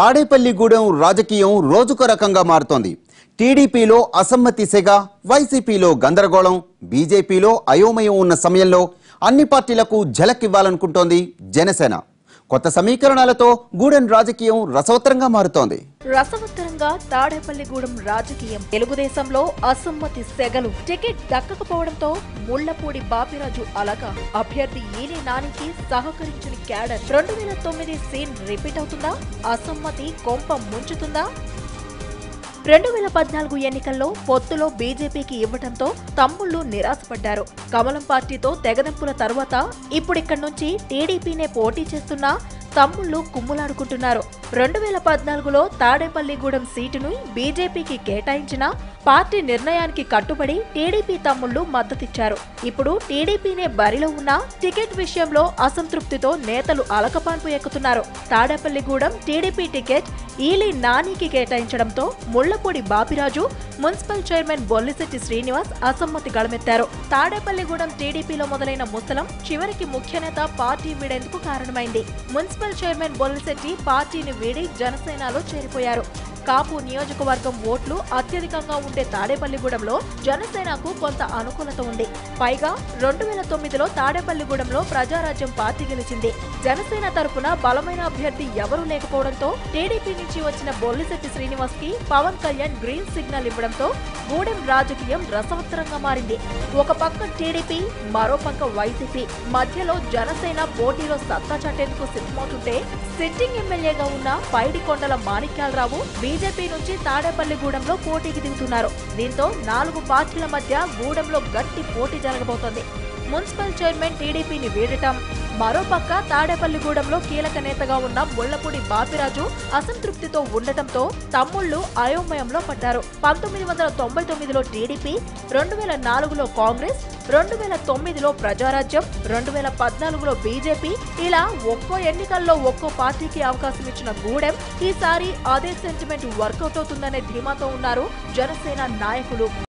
తాడేపల్లిగూడెం రాజకీయం రోజుక రకంగా మారుతోంది. టీడీపీలో అసమ్మతి సెగ వైసీపీలో గందరగోళం బీజేపీలో అయోమయం ఉన్న సమయంలో అన్ని పార్టీలకు ఝలక్కివ్వాలనుకుంటోంది జనసేన. కొత్త సమీకరణాలతో గూడెం రాజకీయం రసవత్తరంగా మారుతోంది. రసవత్తరంగా తాడేపల్లిగూడెం రాజకీయం. తెలుగుదేశంలో అసమ్మతి సెగలు. టికెట్ దక్కకపోవడంతో ముళ్ళపూడి బాపిరాజు అలగా అభ్యర్థి ఈని నానికి సహకరించిన క్యాడర్. రెండు వేల తొమ్మిది సీన్ రిపీట్ అవుతుందా? అసమ్మతి కొంప ముంచుతుందా? రెండు వేల పద్నాలుగు ఎన్నికల్లో పొత్తులో బీజేపీకి ఇవ్వడంతో తమ్ముళ్ళు నిరాశపడ్డారు. కమలం పార్టీతో తెగదెంపుల తర్వాత ఇప్పుడిక్కడి నుంచి టీడీపీనే పోటీ చేస్తున్నా తమ్ముళ్ళు కుమ్ములాడుకుంటున్నారు. రెండు వేల పద్నాలుగులో తాడేపల్లిగూడెం సీటును బీజేపీకి కేటాయించిన పార్టీ నిర్ణయానికి కట్టుబడి టీడీపీ తమ్ముళ్ళు మద్దతిచ్చారు. ఇప్పుడు టీడీపీనే బరిలో ఉన్న టికెట్ విషయంలో అసంతృప్తితో నేతలు అలకపాన్పు ఎక్కుతున్నారు. తాడేపల్లిగూడెం టీడీపీ టికెట్ ఈలీ నానికి కేటాయించడంతో ముళ్ళపూడి బాపిరాజు మున్సిపల్ చైర్మన్ బొల్లిశెట్టి శ్రీనివాస్ అసమ్మతి గళమెత్తారు. తాడేపల్లిగూడెం టీడీపీలో మొదలైన ముసలం చివరికి ముఖ్యనేత పార్టీ వీడేందుకు కారణమైంది. మున్సిపల్ చైర్మన్ బొల్లిశెట్టి పార్టీని వీడి జనసేనలో చేరిపోయారు. కాపు నియోజకవర్గం ఓట్లు అత్యధికంగా ఉండే తాడేపల్లిగూడెంలో జనసేనకు కొంత అనుకూలత ఉంది. పైగా రెండు వేల తొమ్మిదిలో తాడేపల్లిగూడెంలో ప్రజారాజ్యం పార్టీ గెలిచింది. జనసేన తరపున బలమైన అభ్యర్థి ఎవరూ లేకపోవడంతో టీడీపీ నుంచి వచ్చిన బొల్లిశెట్టి శ్రీనివాస్కి పవన్ కళ్యాణ్ గ్రీన్ సిగ్నల్ ఇవ్వడంతో గూడెం రాజకీయం రసవత్తరంగా మారింది. ఒక పక్క టీడీపీ మరో పక్క వైసీపీ. మధ్యలో జనసేన పోటీలో సత్తా చాటేందుకు సిద్ధమవుతుంటే సిట్టింగ్ ఎమ్మెల్యేగా ఉన్న పైడికొండల మాణిక్యాలరావు బీజేపీ నుంచి తాడేపల్లిగూడెంలో పోటీకి దిగుతున్నారు. దీంతో నాలుగు పార్టీల మధ్య గూడెంలో గట్టి పోటీ జరగబోతోంది. మున్సిపల్ చైర్మన్ టీడీపీని వీడటం. మరోపక్క తాడేపల్లిగూడెంలో కీలక నేతగా ఉన్న ముళ్ళపూడి బాపిరాజు అసంతృప్తితో ఉండటంతో తమ్ముళ్ళు అయోమయంలో పడ్డారు. పంతొమ్మిది వందల తొంభై తొమ్మిదిలో టీడీపీ రెండు వేల నాలుగులో కాంగ్రెస్ రెండు వేల తొమ్మిదిలో ప్రజారాజ్యం రెండు వేల పద్నాలుగులో బీజేపీ. ఇలా ఒక్కో ఎన్నికల్లో ఒక్కో పార్టీకి అవకాశం ఇచ్చిన గూడెం ఈసారి అదే సెంటిమెంట్ వర్కౌట్ అవుతుందనే ధీమాతో ఉన్నారు జనసేన నాయకులు.